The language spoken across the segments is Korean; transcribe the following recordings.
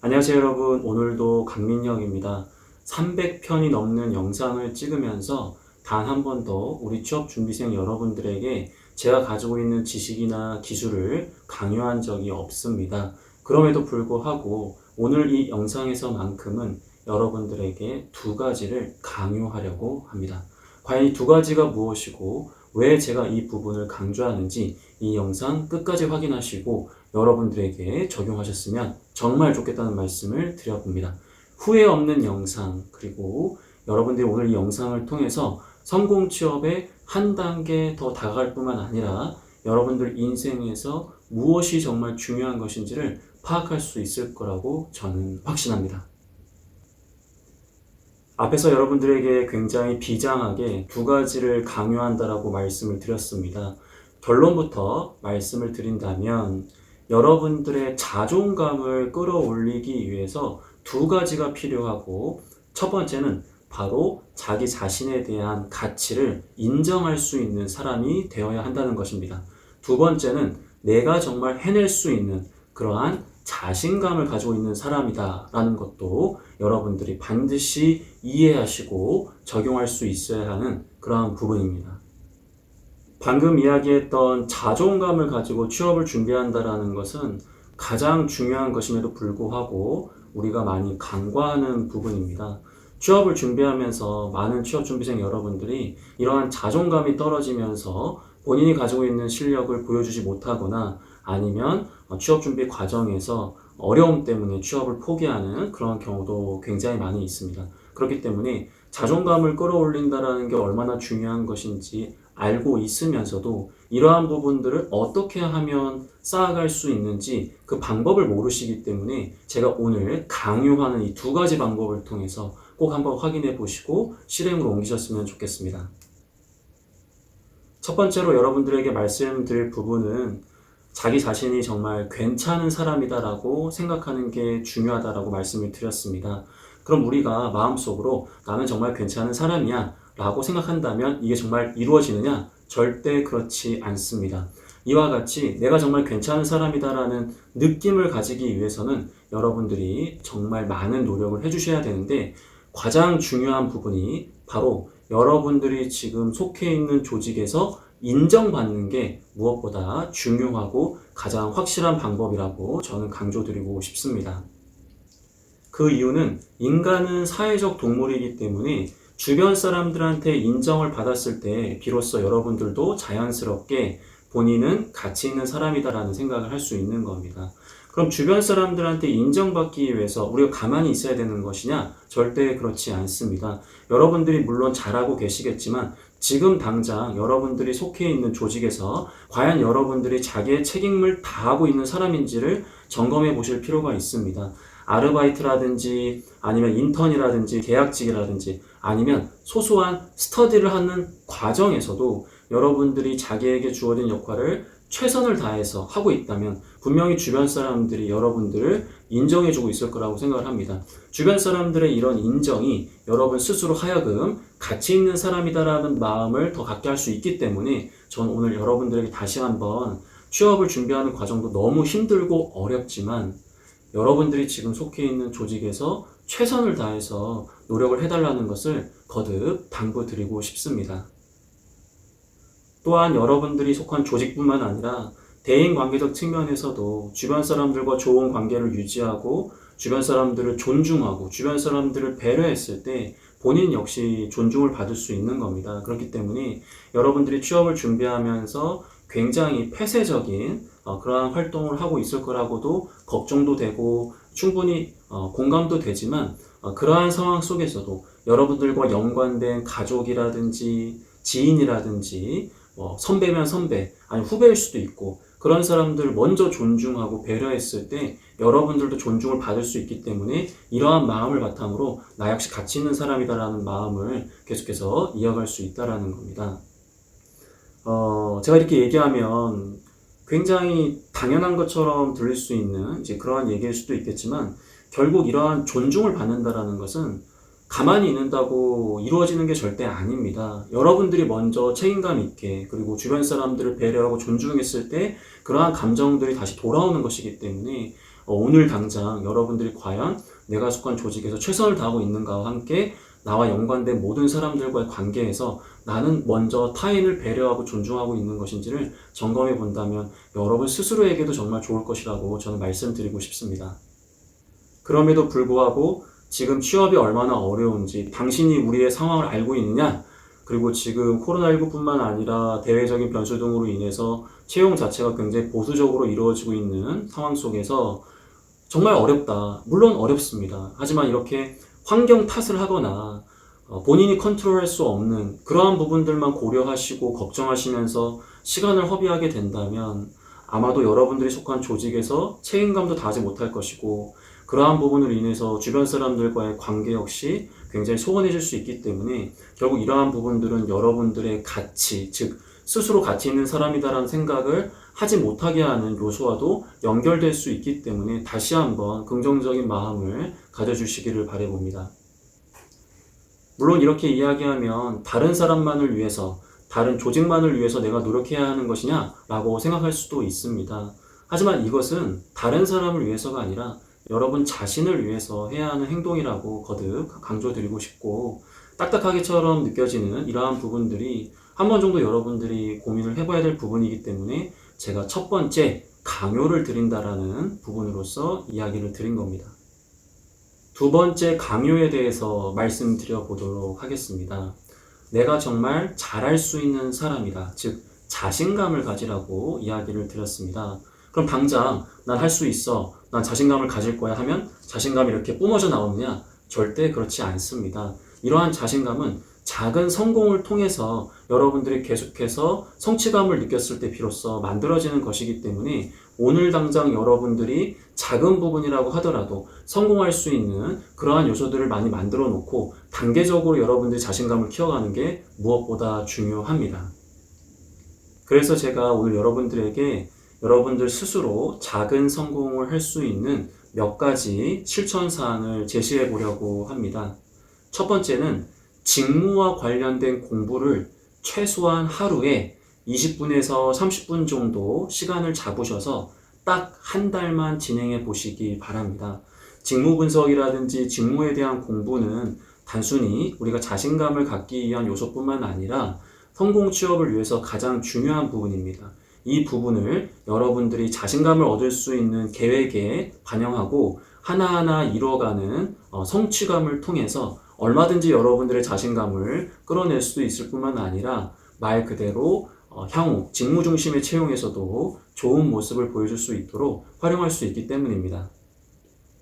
안녕하세요 여러분. 오늘도 강민혁입니다. 300편이 넘는 영상을 찍으면서 단 한 번도 우리 취업 준비생 여러분들에게 제가 가지고 있는 지식이나 기술을 강요한 적이 없습니다. 그럼에도 불구하고 오늘 이 영상에서만큼은 여러분들에게 두 가지를 강요하려고 합니다. 과연 이 두 가지가 무엇이고 왜 제가 이 부분을 강조하는지 이 영상 끝까지 확인하시고 여러분들에게 적용하셨으면 정말 좋겠다는 말씀을 드려봅니다. 후회 없는 영상, 그리고 여러분들이 오늘 이 영상을 통해서 성공 취업에 한 단계 더 다가갈 뿐만 아니라 여러분들 인생에서 무엇이 정말 중요한 것인지를 파악할 수 있을 거라고 저는 확신합니다. 앞에서 여러분들에게 굉장히 비장하게 두 가지를 강요한다라고 말씀을 드렸습니다. 결론부터 말씀을 드린다면 여러분들의 자존감을 끌어올리기 위해서 두 가지가 필요하고 첫 번째는 바로 자기 자신에 대한 가치를 인정할 수 있는 사람이 되어야 한다는 것입니다. 두 번째는 내가 정말 해낼 수 있는 그러한 자신감을 가지고 있는 사람이다 라는 것도 여러분들이 반드시 이해하시고 적용할 수 있어야 하는 그러한 부분입니다. 방금 이야기했던 자존감을 가지고 취업을 준비한다라는 것은 가장 중요한 것임에도 불구하고 우리가 많이 간과하는 부분입니다. 취업을 준비하면서 많은 취업 준비생 여러분들이 이러한 자존감이 떨어지면서 본인이 가지고 있는 실력을 보여주지 못하거나 아니면 취업 준비 과정에서 어려움 때문에 취업을 포기하는 그런 경우도 굉장히 많이 있습니다. 그렇기 때문에 자존감을 끌어올린다라는 게 얼마나 중요한 것인지 알고 있으면서도 이러한 부분들을 어떻게 하면 쌓아갈 수 있는지 그 방법을 모르시기 때문에 제가 오늘 강요하는 이 두 가지 방법을 통해서 꼭 한번 확인해 보시고 실행으로 옮기셨으면 좋겠습니다. 첫 번째로 여러분들에게 말씀드릴 부분은 자기 자신이 정말 괜찮은 사람이다라고 생각하는 게 중요하다라고 말씀을 드렸습니다. 그럼 우리가 마음속으로 나는 정말 괜찮은 사람이야 라고 생각한다면 이게 정말 이루어지느냐? 절대 그렇지 않습니다. 이와 같이 내가 정말 괜찮은 사람이다라는 느낌을 가지기 위해서는 여러분들이 정말 많은 노력을 해주셔야 되는데 가장 중요한 부분이 바로 여러분들이 지금 속해 있는 조직에서 인정받는 게 무엇보다 중요하고 가장 확실한 방법이라고 저는 강조드리고 싶습니다. 그 이유는 인간은 사회적 동물이기 때문에 주변 사람들한테 인정을 받았을 때 비로소 여러분들도 자연스럽게 본인은 가치 있는 사람이다라는 생각을 할 수 있는 겁니다. 그럼 주변 사람들한테 인정받기 위해서 우리가 가만히 있어야 되는 것이냐? 절대 그렇지 않습니다. 여러분들이 물론 잘하고 계시겠지만 지금 당장 여러분들이 속해 있는 조직에서 과연 여러분들이 자기의 책임을 다하고 있는 사람인지를 점검해 보실 필요가 있습니다. 아르바이트라든지 아니면 인턴이라든지 계약직이라든지 아니면 소소한 스터디를 하는 과정에서도 여러분들이 자기에게 주어진 역할을 최선을 다해서 하고 있다면 분명히 주변 사람들이 여러분들을 인정해주고 있을 거라고 생각을 합니다. 주변 사람들의 이런 인정이 여러분 스스로 하여금 가치 있는 사람이다라는 마음을 더 갖게 할 수 있기 때문에 저는 오늘 여러분들에게 다시 한번 취업을 준비하는 과정도 너무 힘들고 어렵지만 여러분들이 지금 속해 있는 조직에서 최선을 다해서 노력을 해달라는 것을 거듭 당부드리고 싶습니다. 또한 여러분들이 속한 조직뿐만 아니라 대인 관계적 측면에서도 주변 사람들과 좋은 관계를 유지하고 주변 사람들을 존중하고 주변 사람들을 배려했을 때 본인 역시 존중을 받을 수 있는 겁니다. 그렇기 때문에 여러분들이 취업을 준비하면서 굉장히 폐쇄적인 어, 그러한 활동을 하고 있을 거라고도 걱정도 되고 충분히 어, 공감도 되지만 어, 그러한 상황 속에서도 여러분들과 연관된 가족이라든지 지인이라든지 뭐 선배면 선배 아니 후배일 수도 있고 그런 사람들 먼저 존중하고 배려했을 때 여러분들도 존중을 받을 수 있기 때문에 이러한 마음을 바탕으로 나 역시 가치 있는 사람이다라는 마음을 계속해서 이어갈 수 있다라는 겁니다. 어, 제가 이렇게 얘기하면 굉장히 당연한 것처럼 들릴 수 있는 이제 그러한 얘기일 수도 있겠지만 결국 이러한 존중을 받는다라는 것은 가만히 있는다고 이루어지는 게 절대 아닙니다. 여러분들이 먼저 책임감 있게 그리고 주변 사람들을 배려하고 존중했을 때 그러한 감정들이 다시 돌아오는 것이기 때문에 어, 오늘 당장 여러분들이 과연 내가 속한 조직에서 최선을 다하고 있는가와 함께 나와 연관된 모든 사람들과의 관계에서 나는 먼저 타인을 배려하고 존중하고 있는 것인지를 점검해 본다면 여러분 스스로에게도 정말 좋을 것이라고 저는 말씀드리고 싶습니다. 그럼에도 불구하고 지금 취업이 얼마나 어려운지 당신이 우리의 상황을 알고 있느냐? 그리고 지금 코로나19뿐만 아니라 대외적인 변수 등으로 인해서 채용 자체가 굉장히 보수적으로 이루어지고 있는 상황 속에서 정말 어렵다. 물론 어렵습니다. 하지만 이렇게 환경 탓을 하거나 어, 본인이 컨트롤할 수 없는 그러한 부분들만 고려하시고 걱정하시면서 시간을 허비하게 된다면 아마도 여러분들이 속한 조직에서 책임감도 다하지 못할 것이고 그러한 부분으로 인해서 주변 사람들과의 관계 역시 굉장히 소원해질 수 있기 때문에 결국 이러한 부분들은 여러분들의 가치, 즉 스스로 가치 있는 사람이다라는 생각을 하지 못하게 하는 요소와도 연결될 수 있기 때문에 다시 한번 긍정적인 마음을 가져주시기를 바라봅니다. 물론 이렇게 이야기하면 다른 사람만을 위해서, 다른 조직만을 위해서 내가 노력해야 하는 것이냐라고 생각할 수도 있습니다. 하지만 이것은 다른 사람을 위해서가 아니라 여러분 자신을 위해서 해야 하는 행동이라고 거듭 강조드리고 싶고 딱딱하게처럼 느껴지는 이러한 부분들이 한 번 정도 여러분들이 고민을 해봐야 될 부분이기 때문에 제가 첫 번째 강요를 드린다라는 부분으로서 이야기를 드린 겁니다. 두 번째 강요에 대해서 말씀드려 보도록 하겠습니다. 내가 정말 잘할 수 있는 사람이다. 즉, 자신감을 가지라고 이야기를 드렸습니다. 그럼 당장 난 할 수 있어. 난 자신감을 가질 거야 하면 자신감이 이렇게 뿜어져 나오느냐? 절대 그렇지 않습니다. 이러한 자신감은 작은 성공을 통해서 여러분들이 계속해서 성취감을 느꼈을 때 비로소 만들어지는 것이기 때문에 오늘 당장 여러분들이 작은 부분이라고 하더라도 성공할 수 있는 그러한 요소들을 많이 만들어 놓고 단계적으로 여러분들이 자신감을 키워가는 게 무엇보다 중요합니다. 그래서 제가 오늘 여러분들에게 여러분들 스스로 작은 성공을 할 수 있는 몇 가지 실천 사항을 제시해 보려고 합니다. 첫 번째는 직무와 관련된 공부를 최소한 하루에 20분에서 30분 정도 시간을 잡으셔서 딱 한 달만 진행해 보시기 바랍니다. 직무 분석이라든지 직무에 대한 공부는 단순히 우리가 자신감을 갖기 위한 요소뿐만 아니라 성공 취업을 위해서 가장 중요한 부분입니다. 이 부분을 여러분들이 자신감을 얻을 수 있는 계획에 반영하고 하나하나 이루어가는 어, 성취감을 통해서 얼마든지 여러분들의 자신감을 끌어낼 수도 있을 뿐만 아니라 말 그대로 어, 향후 직무 중심의 채용에서도 좋은 모습을 보여줄 수 있도록 활용할 수 있기 때문입니다.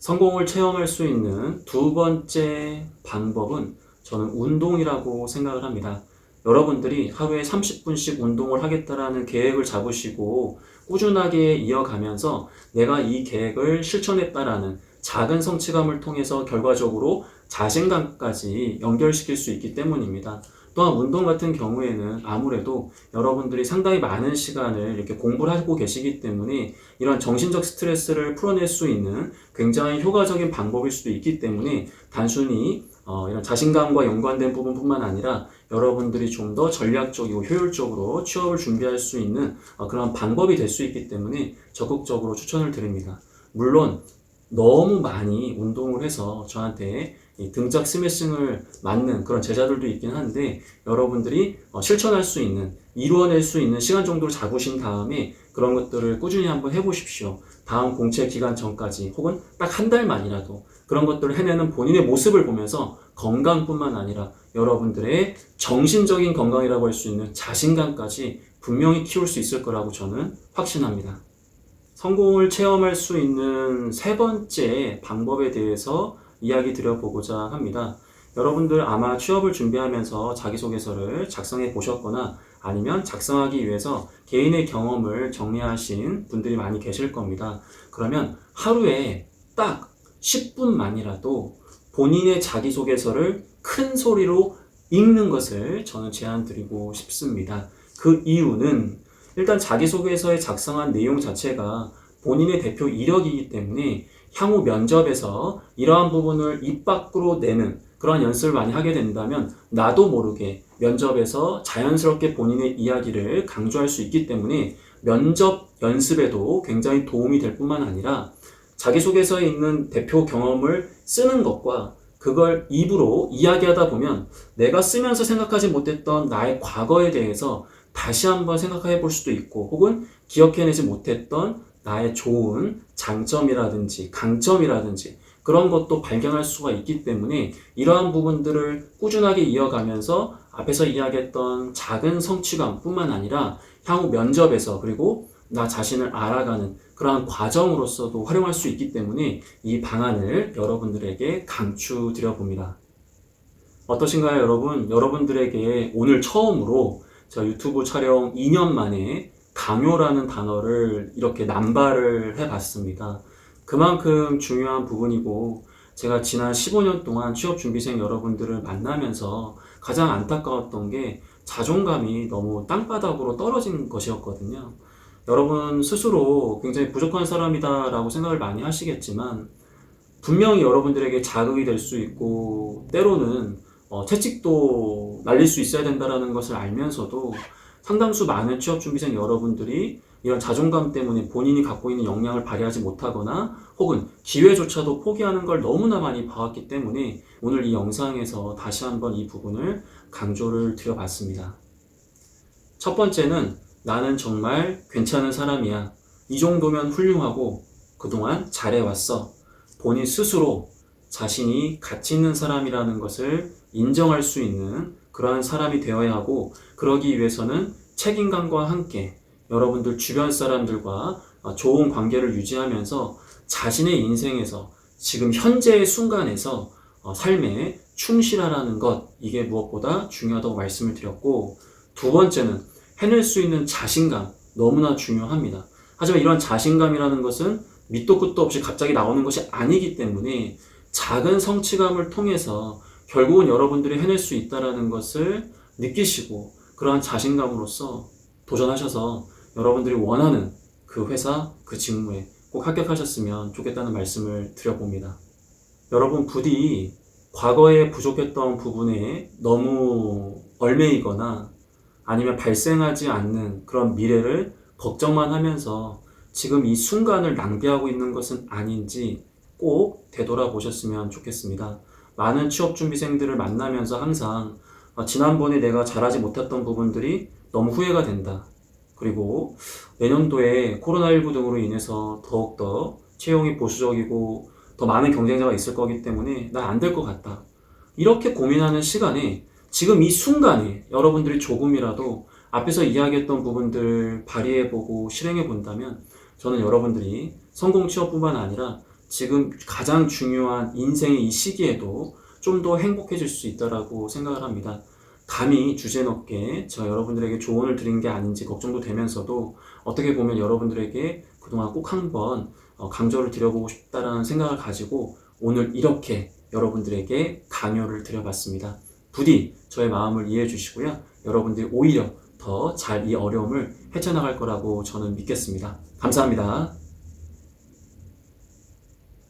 성공을 체험할 수 있는 두 번째 방법은 저는 운동이라고 생각을 합니다. 여러분들이 하루에 30분씩 운동을 하겠다라는 계획을 잡으시고 꾸준하게 이어가면서 내가 이 계획을 실천했다라는 작은 성취감을 통해서 결과적으로 자신감까지 연결시킬 수 있기 때문입니다. 또한 운동 같은 경우에는 아무래도 여러분들이 상당히 많은 시간을 이렇게 공부를 하고 계시기 때문에 이런 정신적 스트레스를 풀어낼 수 있는 굉장히 효과적인 방법일 수도 있기 때문에 단순히 어, 이런 자신감과 연관된 부분뿐만 아니라 여러분들이 좀 더 전략적이고 효율적으로 취업을 준비할 수 있는 어, 그런 방법이 될 수 있기 때문에 적극적으로 추천을 드립니다. 물론 너무 많이 운동을 해서 저한테 등짝 스매싱을 맞는 그런 제자들도 있긴 한데 여러분들이 어, 실천할 수 있는 이루어낼 수 있는 시간 정도를 잡으신 다음에 그런 것들을 꾸준히 한번 해보십시오. 다음 공채 기간 전까지 혹은 딱 한 달만이라도 그런 것들을 해내는 본인의 모습을 보면서 건강뿐만 아니라 여러분들의 정신적인 건강이라고 할 수 있는 자신감까지 분명히 키울 수 있을 거라고 저는 확신합니다. 성공을 체험할 수 있는 세 번째 방법에 대해서 이야기 드려보고자 합니다. 여러분들 아마 취업을 준비하면서 자기소개서를 작성해 보셨거나 아니면 작성하기 위해서 개인의 경험을 정리하신 분들이 많이 계실 겁니다. 그러면 하루에 딱 10분만이라도 본인의 자기소개서를 큰 소리로 읽는 것을 저는 제안 드리고 싶습니다. 그 이유는 일단 자기소개서에 작성한 내용 자체가 본인의 대표 이력이기 때문에 향후 면접에서 이러한 부분을 입 밖으로 내는 그러한 연습을 많이 하게 된다면 나도 모르게 면접에서 자연스럽게 본인의 이야기를 강조할 수 있기 때문에 면접 연습에도 굉장히 도움이 될 뿐만 아니라 자기소개서에 있는 대표 경험을 쓰는 것과 그걸 입으로 이야기하다 보면 내가 쓰면서 생각하지 못했던 나의 과거에 대해서 다시 한번 생각해 볼 수도 있고 혹은 기억해내지 못했던 나의 좋은 장점이라든지 강점이라든지 그런 것도 발견할 수가 있기 때문에 이러한 부분들을 꾸준하게 이어가면서 앞에서 이야기했던 작은 성취감뿐만 아니라 향후 면접에서 그리고 나 자신을 알아가는 그러한 과정으로서도 활용할 수 있기 때문에 이 방안을 여러분들에게 강추드려 봅니다. 어떠신가요, 여러분? 여러분들에게 오늘 처음으로 저 유튜브 촬영 2년 만에 강요라는 단어를 이렇게 남발을 해봤습니다. 그만큼 중요한 부분이고 제가 지난 15년 동안 취업 준비생 여러분들을 만나면서 가장 안타까웠던 게 자존감이 너무 땅바닥으로 떨어진 것이었거든요. 여러분 스스로 굉장히 부족한 사람이다 라고 생각을 많이 하시겠지만 분명히 여러분들에게 자극이 될 수 있고 때로는 어, 채찍도 날릴 수 있어야 된다라는 것을 알면서도 상당수 많은 취업 준비생 여러분들이 이런 자존감 때문에 본인이 갖고 있는 역량을 발휘하지 못하거나 혹은 기회조차도 포기하는 걸 너무나 많이 봐왔기 때문에 오늘 이 영상에서 다시 한번 이 부분을 강조를 드려봤습니다. 첫 번째는 나는 정말 괜찮은 사람이야. 이 정도면 훌륭하고 그동안 잘해왔어. 본인 스스로 자신이 가치 있는 사람이라는 것을 인정할 수 있는 그러한 사람이 되어야 하고 그러기 위해서는 책임감과 함께 여러분들 주변 사람들과 좋은 관계를 유지하면서 자신의 인생에서 지금 현재의 순간에서 어, 삶에 충실하라는 것 이게 무엇보다 중요하다고 말씀을 드렸고 두 번째는 해낼 수 있는 자신감 너무나 중요합니다. 하지만 이런 자신감이라는 것은 밑도 끝도 없이 갑자기 나오는 것이 아니기 때문에 작은 성취감을 통해서 결국은 여러분들이 해낼 수 있다라는 것을 느끼시고 그러한 자신감으로서 도전하셔서 여러분들이 원하는 그 회사, 그 직무에 꼭 합격하셨으면 좋겠다는 말씀을 드려봅니다. 여러분 부디 과거에 부족했던 부분에 너무 얼매이거나 아니면 발생하지 않는 그런 미래를 걱정만 하면서 지금 이 순간을 낭비하고 있는 것은 아닌지 꼭 되돌아보셨으면 좋겠습니다. 많은 취업 준비생들을 만나면서 항상 아, 지난번에 내가 잘하지 못했던 부분들이 너무 후회가 된다. 그리고 내년도에 코로나19 등으로 인해서 더욱더 채용이 보수적이고 더 많은 경쟁자가 있을 거기 때문에 난 안 될 것 같다. 이렇게 고민하는 시간에 지금 이 순간에 여러분들이 조금이라도 앞에서 이야기했던 부분들 발휘해보고 실행해본다면 저는 여러분들이 성공 취업뿐만 아니라 지금 가장 중요한 인생의 이 시기에도 좀 더 행복해질 수 있다라고 생각을 합니다. 감히 주제넘게 저 여러분들에게 조언을 드린 게 아닌지 걱정도 되면서도 어떻게 보면 여러분들에게 그동안 꼭 한번 어, 강조를 드려보고 싶다라는 생각을 가지고 오늘 이렇게 여러분들에게 강요를 드려봤습니다. 부디 저의 마음을 이해해 주시고요. 여러분들이 오히려 더 잘 이 어려움을 헤쳐나갈 거라고 저는 믿겠습니다. 감사합니다.